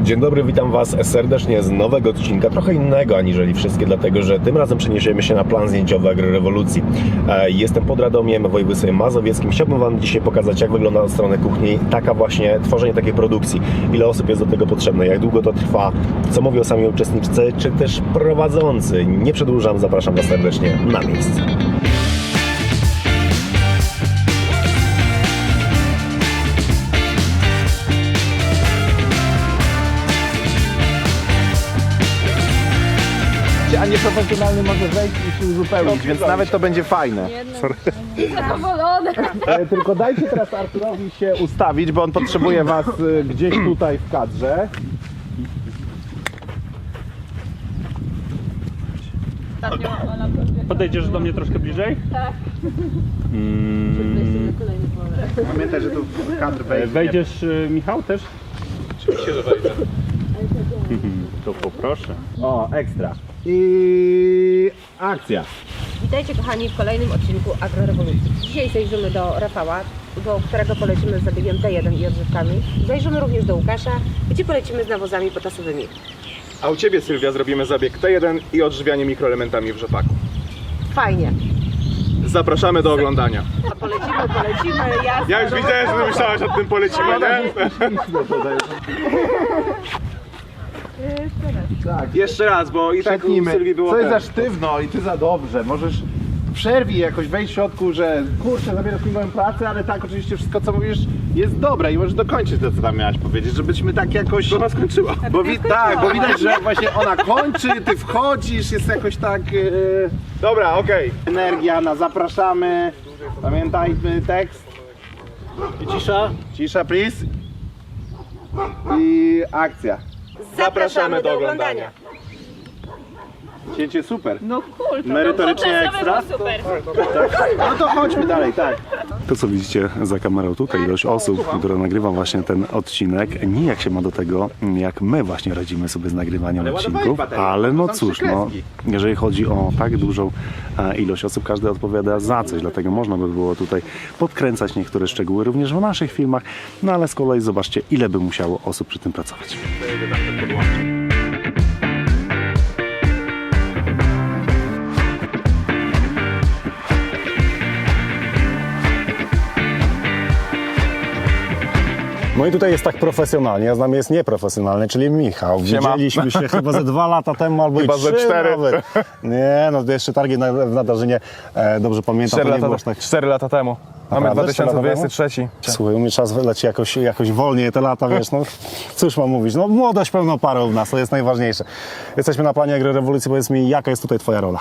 Dzień dobry, witam Was serdecznie z nowego odcinka, trochę innego aniżeli wszystkie, dlatego że tym razem przeniesiemy się na plan zdjęciowy Agrorewolucji. E, Jestem pod Radomiem, województwie mazowieckim. Chciałbym Wam dzisiaj pokazać, jak wygląda od strony kuchni taka właśnie tworzenie takiej produkcji. Ile osób jest do tego potrzebne, jak długo to trwa, co mówią sami uczestnicy, czy też prowadzący. Nie przedłużam, zapraszam Was serdecznie na miejsce. A nieprofesjonalny może wejść i się uzupełnić, więc nawet to będzie fajne. Zadowolony. E, tylko dajcie teraz Arturowi się ustawić, bo on potrzebuje was e, gdzieś tutaj w kadrze. Podejdziesz do mnie troszkę bliżej? Pamiętaj, że tu w kadr E, wejdzie. Wejdziesz, e, Michał, też? Oczywiście, że wejdę. To poproszę. O, ekstra. I akcja. Witajcie kochani w kolejnym odcinku Agrorewolucji. Dzisiaj zajrzymy do Rafała, do którego polecimy z zabiegiem T1 i odżywkami. Zajrzymy również do Łukasza, gdzie polecimy z nawozami potasowymi. A u Ciebie Sylwia zrobimy zabieg T1 i odżywianie mikroelementami w rzepaku. Fajnie. Zapraszamy do oglądania. A polecimy, polecimy, jasne. Ja już widziałem, że myślałaś o tym polecimy, nie? Tak. Jeszcze raz, bo i tak u. Sylwii było Co jest za sztywno i ty za dobrze. Możesz przerwij jakoś, wejść w środku, że kurczę, zabierasz mi moją pracę, ale tak oczywiście wszystko co mówisz jest dobre i możesz dokończyć to, co tam miałaś powiedzieć, żebyśmy tak jakoś... To ona skończyła. Bo wi- tak, bo widać, że właśnie ona kończy, ty wchodzisz, jest jakoś tak... Yy... Dobra, okej. Energia na zapraszamy. Pamiętajmy tekst. I cisza. Cisza, please. I akcja. Zapraszamy do oglądania. Cięcie super. No cool, to Merytorycznie ekstra. super. No to chodźmy dalej, tak. To, co widzicie za kamerą tutaj, ilość osób, która nagrywa właśnie ten odcinek, nijak się ma do tego, jak my właśnie radzimy sobie z nagrywaniem odcinków, ale no cóż, no, jeżeli chodzi o tak dużą e, ilość osób, każdy odpowiada za coś, dlatego można by było tutaj podkręcać niektóre szczegóły również w naszych filmach, no ale z kolei zobaczcie, ile by musiało osób przy tym pracować. No i tutaj jest tak profesjonalnie, a z nami jest nieprofesjonalny, czyli Michał. Widzieliśmy się chyba ze dwa lata temu, albo Chyba i ze trzy cztery. nawet. Nie, no to jeszcze targi na, w Nadarzynie, e, dobrze pamiętam, 4 to nie było lata, aż tak... 4 lata temu. Mamy Naprawdę? Cztery lata 2023. Słuchaj, u mnie czas leci jakoś, jakoś wolniej, te lata, wiesz, no cóż mam mówić, no młodość pełną parą w nas, to jest najważniejsze. Jesteśmy na planie Agro Rewolucji, powiedz mi, jaka jest tutaj Twoja rola?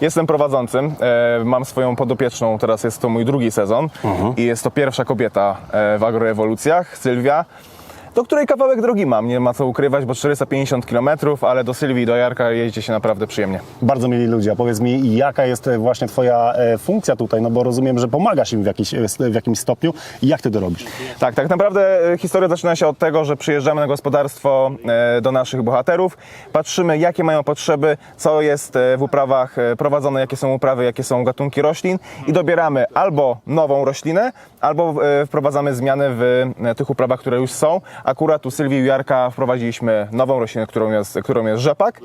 Jestem prowadzącym, e, mam swoją podopieczną, teraz jest to mój drugi sezon i jest to pierwsza kobieta e, w agrorewolucjach, Sylwia, do której kawałek drogi mam, nie ma co ukrywać, bo 450 km, ale do Sylwii i do Jarka jeździ się naprawdę przyjemnie. Bardzo mieli ludzie, a powiedz mi, jaka jest e, właśnie Twoja e, funkcja tutaj, no bo rozumiem, że pomagasz im w, jakiś, e, w jakimś stopniu i jak Ty to robisz? Tak, tak naprawdę historia zaczyna się od tego, że przyjeżdżamy na gospodarstwo do naszych bohaterów, patrzymy jakie mają potrzeby, co jest w uprawach prowadzone, jakie są uprawy, jakie są gatunki roślin i dobieramy albo nową roślinę, albo wprowadzamy zmiany w tych uprawach, które już są. Akurat u Sylwii i Jarka wprowadziliśmy nową roślinę, którą jest, którą jest rzepak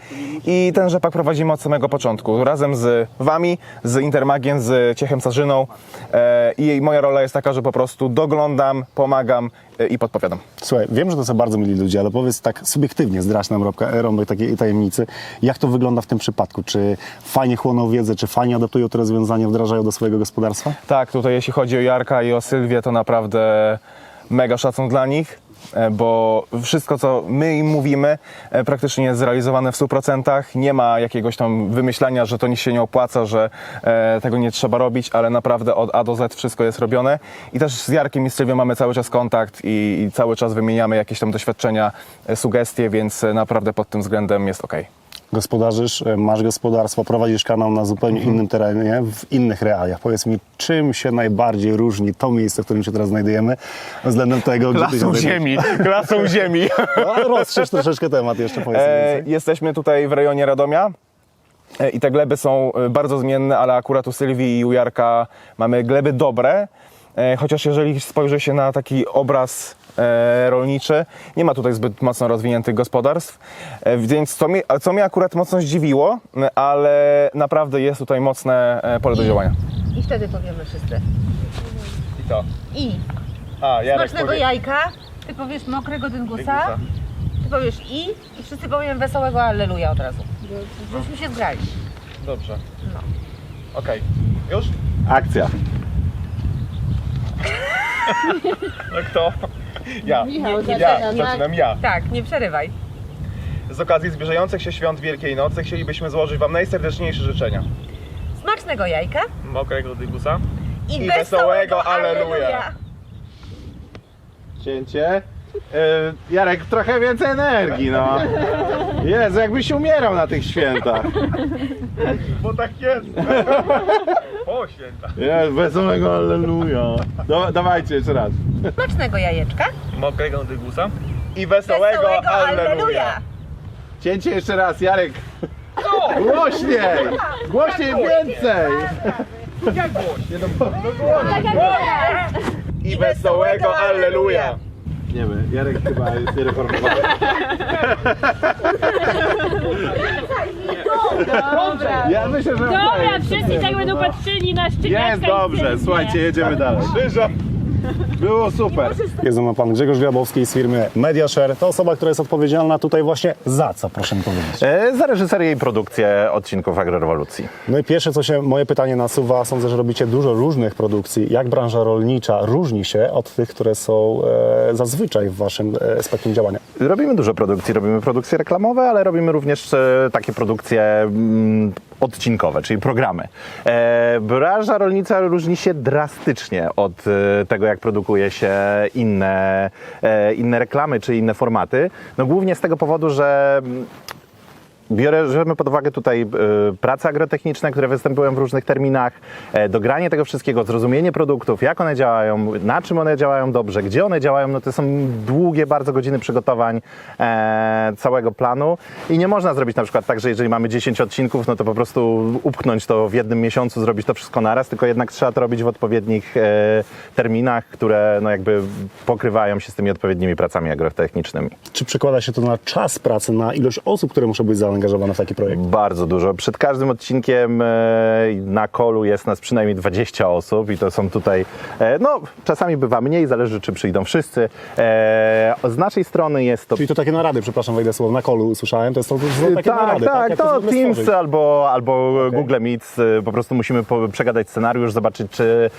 i ten rzepak prowadzimy od samego początku, razem z Wami, z Intermagiem, z Ciechem Sarzyną e, i moja rola jest taka, że po prostu doglądam, pomagam e, i podpowiadam. Słuchaj, wiem, że to są bardzo mili ludzie, ale powiedz tak subiektywnie, zdradź nam rąbka, rąbek takiej tajemnicy, jak to wygląda w tym przypadku? Czy fajnie chłoną wiedzę, czy fajnie adaptują te rozwiązania, wdrażają do swojego gospodarstwa? Tak, tutaj jeśli chodzi o Jarka i o Sylwię, to naprawdę mega szacun dla nich, e, bo wszystko, co my im mówimy, e, praktycznie jest zrealizowane w 100%. Nie ma jakiegoś tam wymyślania, że to nic się nie opłaca, że e, tego nie trzeba robić, ale naprawdę od A do Z wszystko jest robione. I też z Jarkiem i Sylwią mamy cały czas kontakt i, cały czas wymieniamy jakieś tam doświadczenia, e, sugestie, więc e, naprawdę pod tym względem jest ok. Gospodarzysz, e, masz gospodarstwo, prowadzisz kanał na zupełnie innym terenie, w innych realiach. Powiedz mi, czym się najbardziej różni to miejsce, w którym się teraz znajdujemy, względem tego, gdzie Klasą ziemi, klasą ziemi. No, rozszerz troszeczkę temat jeszcze, powiedz E, jesteśmy tutaj w rejonie Radomia. E, I te gleby są e, bardzo zmienne, ale akurat u Sylwii i u Jarka mamy gleby dobre. E, Chociaż jeżeli spojrzy się na taki obraz rolniczy. Nie ma tutaj zbyt mocno rozwiniętych gospodarstw, e, więc co mnie, co mnie akurat mocno zdziwiło, ale naprawdę jest tutaj mocne e, pole do działania. I wtedy powiemy wszyscy. I to. I A, smacznego jajka, ty powiesz mokrego dyngusa, ty powiesz i i wszyscy powiem wesołego alleluja od razu. Żebyśmy się zgrali. Dobrze. No. Okej. Już? Akcja. No kto? Ja. Michał, ja. zaczynam. Zaczynam ja. Tak, nie przerywaj. Z okazji zbliżających się świąt Wielkiej Nocy chcielibyśmy złożyć Wam najserdeczniejsze życzenia. Smacznego jajka Mokrego dygusa. i, I wesołego wesołego alleluja. Cięcie. Yy, Jarek, trochę więcej energii, no. Jezu, jakbyś umierał na tych świętach. Bo tak jest. o święta. Wesołego alleluja. Da, dawajcie jeszcze raz. Smacznego jajeczka. Mokrego dygusa. I wesołego, alleluja. Cięcie jeszcze raz, Jarek. Głośniej! Głośniej więcej! Jak głośniej? I wesołego alleluja. Nie wiem, Jarek chyba jest niereformowany. Ja myślę, że Dobra, okej. wszyscy tak będą patrzyli na szczeniaczka Jest i dobrze, sędzia. słuchajcie, jedziemy dalej. Było super. Jest ze mną pan Grzegorz Grabowski z firmy Mediashare. To osoba, która jest odpowiedzialna tutaj właśnie za co, proszę mi powiedzieć. E, Za reżyserię i produkcję odcinków Agrorewolucji. No i pierwsze, co się moje pytanie nasuwa, sądzę, że robicie dużo różnych produkcji. Jak branża rolnicza różni się od tych, które są e, zazwyczaj w waszym e, spektrum działania? Robimy dużo produkcji, robimy produkcje reklamowe, ale robimy również e, takie produkcje mm, odcinkowe, czyli programy. E, branża rolnicza różni się drastycznie od e, tego, jak produkuje się inne, e, inne reklamy czy inne formaty. No głównie z tego powodu, że Bierzemy pod uwagę tutaj e, prace agrotechniczne, które występują w różnych terminach, e, dogranie tego wszystkiego, zrozumienie produktów, jak one działają, na czym one działają dobrze, gdzie one działają. No to są długie bardzo godziny przygotowań e, całego planu i nie można zrobić na przykład tak, że jeżeli mamy 10 odcinków, no to po prostu upchnąć to w jednym miesiącu, zrobić to wszystko naraz, tylko jednak trzeba to robić w odpowiednich terminach, które no jakby pokrywają się z tymi odpowiednimi pracami agrotechnicznymi. Czy przekłada się to na czas pracy, na ilość osób, które muszą być zaangażowane w taki projekt? Bardzo dużo. Przed każdym odcinkiem e, na kolu jest nas przynajmniej 20 osób i to są tutaj, e, no czasami bywa mniej, zależy czy przyjdą wszyscy. E, Z naszej strony jest to Czyli to takie narady, przepraszam, wejdę słowo, na kolu usłyszałem, to, jest to, to są takie tak, narady, tak, Jak to ogóle Teams stworzyć? albo, albo Google Meets. Po prostu musimy przegadać scenariusz, zobaczyć, czy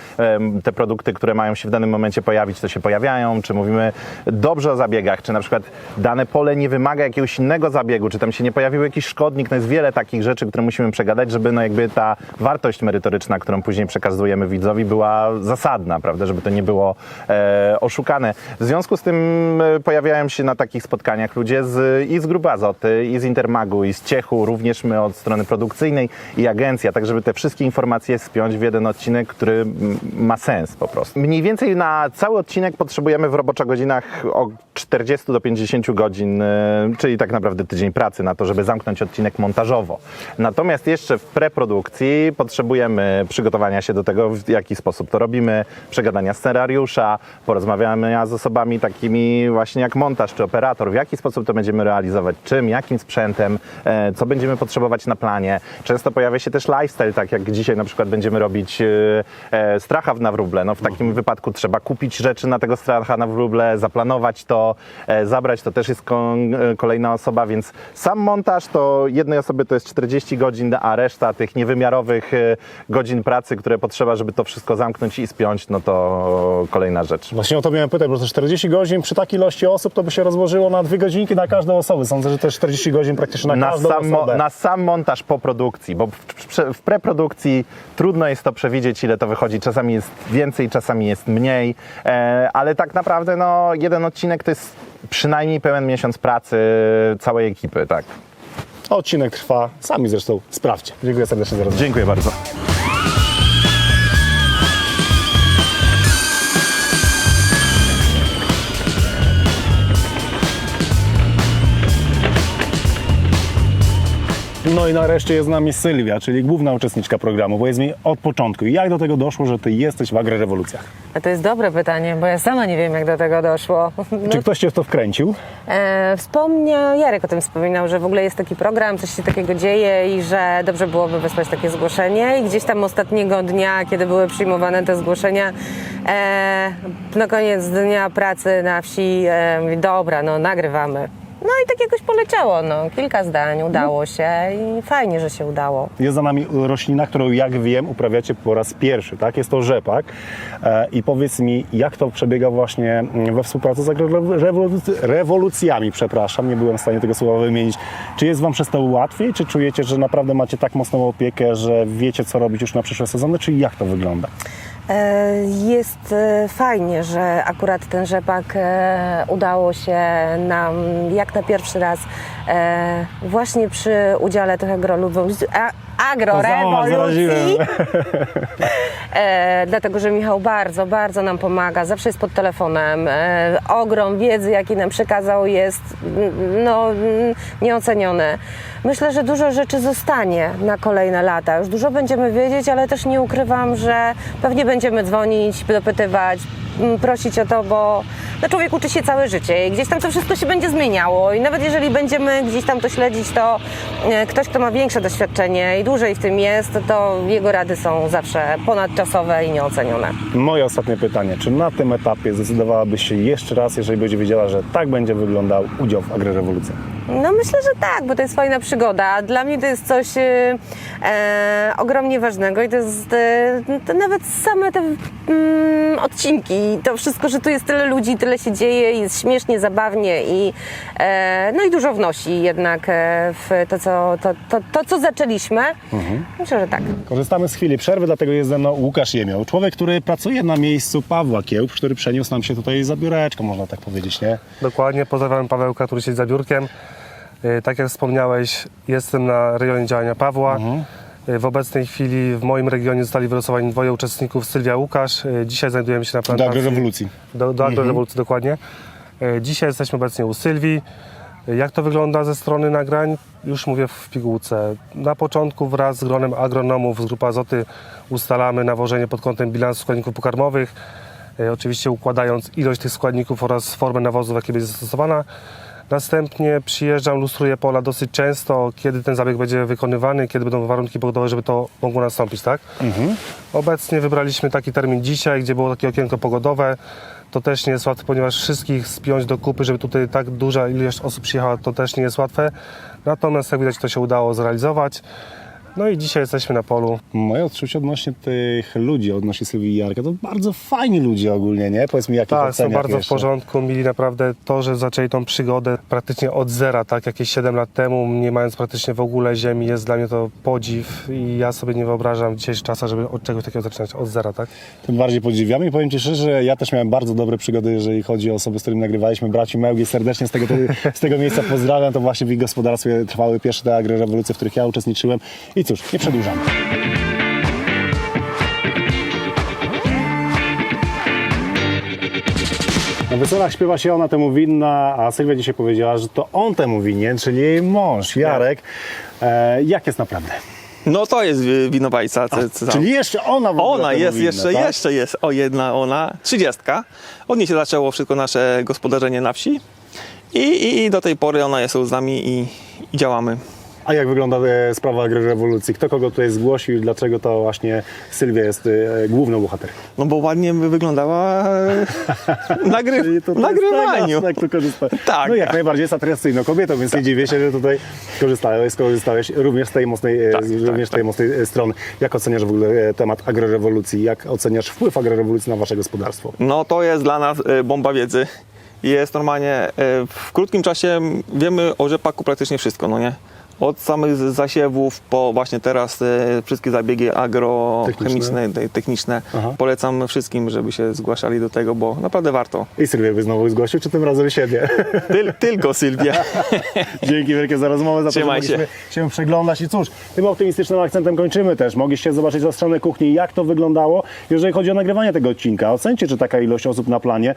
te produkty, które mają się w danym momencie pojawić, to się pojawiają, czy mówimy dobrze o zabiegach, czy na przykład dane pole nie wymaga jakiegoś innego zabiegu, czy tam się nie pojawił jakiś szkodnik. No jest wiele takich rzeczy, które musimy przegadać, żeby no jakby ta wartość merytoryczna, którą później przekazujemy widzowi, była zasadna, prawda, żeby to nie było e, oszukane. W związku z tym e, pojawiają się na takich spotkaniach ludzie z, i z Grupy Azoty, i z Intermagu, i z Ciechu, również my od strony produkcyjnej i agencja, tak żeby te wszystkie informacje spiąć w jeden odcinek, który ma sens po prostu. Mniej więcej na cały odcinek potrzebujemy w roboczo godzinach od 40 do 50 godzin, e, czyli tak naprawdę tydzień pracy na to, żeby zamknąć odcinek montażowo. Natomiast jeszcze w preprodukcji potrzebujemy przygotowania się do tego, w jaki sposób to robimy, przegadania scenariusza, porozmawiamy z osobami takimi właśnie jak montaż czy operator, w jaki sposób to będziemy realizować, czym, jakim sprzętem, e, co będziemy potrzebować na planie. Często pojawia się też lifestyle, tak jak dzisiaj na przykład będziemy robić e, e, stracha w nawróble. No w takim wypadku trzeba kupić rzeczy na tego stracha na wróble, zaplanować to, zabrać, to też jest kolejna osoba, więc sam montaż to jednej osoby to jest 40 godzin, a reszta tych niewymiarowych e, godzin pracy, które potrzeba, żeby to wszystko zamknąć i spiąć, no to kolejna rzecz. Właśnie o to miałem pytać, bo to 40 godzin przy takiej ilości osób to by się rozłożyło na dwie godzinki na każdą osobę. Sądzę, że to jest 40 godzin praktycznie na, na każdą sam, osobę. na sam montaż po produkcji, bo w, w, w preprodukcji trudno jest to przewidzieć, ile to wychodzi. Czasami jest więcej, czasami jest mniej, e, ale tak naprawdę no, jeden odcinek to jest przynajmniej pełen miesiąc pracy całej ekipy, tak. Odcinek trwa, sami zresztą sprawdźcie. Dziękuję serdecznie za rozmowę. Dziękuję bardzo. No i nareszcie jest z nami Sylwia, czyli główna uczestniczka programu. Powiedz mi od początku, jak do tego doszło, że ty jesteś w agrorewolucjach? A to jest dobre pytanie, bo ja sama nie wiem, jak do tego doszło. No, Czy ktoś cię w to wkręcił? e, wspomniał, Jarek o tym wspominał, że w ogóle jest taki program, coś się takiego dzieje i że dobrze byłoby wysłać takie zgłoszenie. I gdzieś tam ostatniego dnia, kiedy były przyjmowane te zgłoszenia, e, na koniec dnia pracy na wsi, e, mówi, dobra, no nagrywamy. No i tak jakoś poleciało, no. Kilka zdań, udało się i fajnie, że się udało. Jest za nami roślina, którą jak wiem uprawiacie po raz pierwszy, tak? Jest to rzepak. E, I powiedz mi, jak to przebiega właśnie mm, we współpracy z rewolucjami, przepraszam, nie byłem w stanie tego słowa wymienić. Czy jest wam przez to łatwiej, czy czujecie, że naprawdę macie tak mocną opiekę, że wiecie, co robić już na przyszłe sezony, czy jak to wygląda? E, Jest e, fajnie, że akurat ten rzepak e, udało się nam jak na pierwszy raz właśnie przy udziale tych a- agrorewolucji. E, dlatego, że Michał bardzo, bardzo nam pomaga, zawsze jest pod telefonem. E, ogrom wiedzy, jaki nam przekazał, jest mm, no, mm, nieoceniony. Myślę, że dużo rzeczy zostanie na kolejne lata. Już dużo będziemy wiedzieć, ale też nie ukrywam, że pewnie będziemy dzwonić, dopytywać, mm, prosić o to, bo no, człowiek uczy się całe życie i gdzieś tam to wszystko się będzie zmieniało. I nawet jeżeli będziemy gdzieś tam to śledzić, to e, ktoś, kto ma większe doświadczenie i dłużej w tym jest, to jego rady są zawsze ponadczasowe i nieocenione. Moje ostatnie pytanie. Czy na tym etapie zdecydowałabyś się jeszcze raz, jeżeli będzie wiedziała, że tak będzie wyglądał udział w agrorewolucji? No myślę, że tak, bo to jest fajna przygoda. Dla mnie to jest coś e, e, ogromnie ważnego i to jest e, to nawet same te mm, odcinki, to wszystko, że tu jest tyle ludzi, tyle się dzieje, jest śmiesznie, zabawnie i e, no i dużo wnosi jednak e, w to, co, to, to, to, co zaczęliśmy. Myślę, że tak. Korzystamy z chwili przerwy, dlatego jest ze mną Łukasz Jemioł, człowiek, który pracuje na miejscu Pawła Kiełb, który przeniósł nam się tutaj za biureczko, można tak powiedzieć, nie? Dokładnie, pozdrawiam Pawełka, który siedzi za biurkiem. E, Tak jak wspomniałeś, jestem na rejonie działania Pawła. E, W obecnej chwili w moim regionie zostali wylosowani dwoje uczestników, Sylwia Łukasz. E, Dzisiaj znajdujemy się na Do plantacji. agrorewolucji. Do, do agrorewolucji, dokładnie. E, Dzisiaj jesteśmy obecnie u Sylwii. Jak to wygląda ze strony nagrań? Już mówię w pigułce. Na początku wraz z gronem agronomów z Grupy Azoty ustalamy nawożenie pod kątem bilansu składników pokarmowych. Oczywiście układając ilość tych składników oraz formę nawozu, w jakiej będzie zastosowana. Następnie przyjeżdżam, lustruję pola dosyć często, kiedy ten zabieg będzie wykonywany, kiedy będą warunki pogodowe, żeby to mogło nastąpić, tak? Obecnie wybraliśmy taki termin dzisiaj, gdzie było takie okienko pogodowe. To też nie jest łatwe, ponieważ wszystkich spiąć do kupy, żeby tutaj tak duża ilość osób przyjechała, to też nie jest łatwe. Natomiast jak widać to się udało zrealizować. No i dzisiaj jesteśmy na polu. Moje odczucie odnośnie tych ludzi, odnośnie Sylwii i Jarka, to bardzo fajni ludzie ogólnie, nie? Powiedz mi, jak ich Tak, są bardzo w porządku, mieli naprawdę to, że zaczęli tą przygodę praktycznie od zera, tak jakieś 7 lat temu, nie mając praktycznie w ogóle ziemi, jest dla mnie to podziw i ja sobie nie wyobrażam w dzisiejszych czasach, żeby od czegoś takiego zaczynać od zera, tak? Tym bardziej podziwiam i powiem Ci szczerze, że ja też miałem bardzo dobre przygody, jeżeli chodzi o osoby, z którymi nagrywaliśmy. Braci Mełgi serdecznie z tego, z tego miejsca pozdrawiam. To właśnie w ich gospodarstwie trwały pierwsze te agrorewolucje, w których ja uczestniczyłem. I cóż, nie przedłużam. Na weselach śpiewa się ona temu winna, a Sylwia dzisiaj powiedziała, że to on temu winien, czyli jej mąż, Jarek. E, jak jest naprawdę? No to jest y, winowajca. Tam. Czyli jeszcze ona w ogóle Ona temu jest winna, jeszcze, tak? jeszcze jest, o jedna ona, trzydziestka. Od niej się zaczęło wszystko nasze gospodarzenie na wsi. I, i, i do tej pory ona jest z nami i, i działamy. A jak wygląda e, sprawa agrorewolucji? Kto kogo tutaj zgłosił i dlaczego to właśnie Sylwia jest e, główną bohaterką? No bo ładnie by wyglądała e, to w nagrywaniu. Tak, to korzysta. Tak. No jak najbardziej jest atrakcyjną kobietą, więc nie dziwię się, że tutaj korzystałeś, skorzystałeś również z tej mocnej, Tak, tak, również z tej tak. mocnej strony. Jak oceniasz w ogóle temat agrorewolucji? Jak oceniasz wpływ agrorewolucji na wasze gospodarstwo? No to jest dla nas bomba wiedzy. Jest normalnie, w krótkim czasie wiemy o rzepaku praktycznie wszystko, no nie? Od samych zasiewów po właśnie teraz e, wszystkie zabiegi agrochemiczne, te- techniczne. Aha. Polecam wszystkim, żeby się zgłaszali do tego, bo naprawdę warto. I Sylwia by znowu zgłosił, czy tym razem siebie? Tyl, tylko Sylwia. Dzięki wielkie za rozmowę, za to, że Trzymaj mogliśmy się. przeglądać. I cóż, tym optymistycznym akcentem kończymy też. Mogliście zobaczyć za stronę kuchni, jak to wyglądało, jeżeli chodzi o nagrywanie tego odcinka. Ocencie, czy taka ilość osób na planie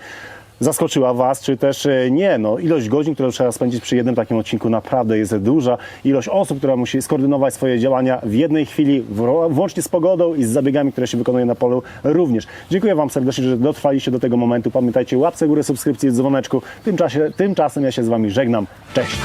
zaskoczyła Was, czy też e, nie. No, ilość godzin, które trzeba spędzić przy jednym takim odcinku naprawdę jest duża. Ilość osób, która musi skoordynować swoje działania w jednej chwili, włącznie z pogodą i z zabiegami, które się wykonuje na polu również. Dziękuję Wam serdecznie, że dotrwaliście do tego momentu. Pamiętajcie, łapce górę, subskrypcję, dzwoneczku. Tymczasie, tymczasem ja się z Wami żegnam. Cześć!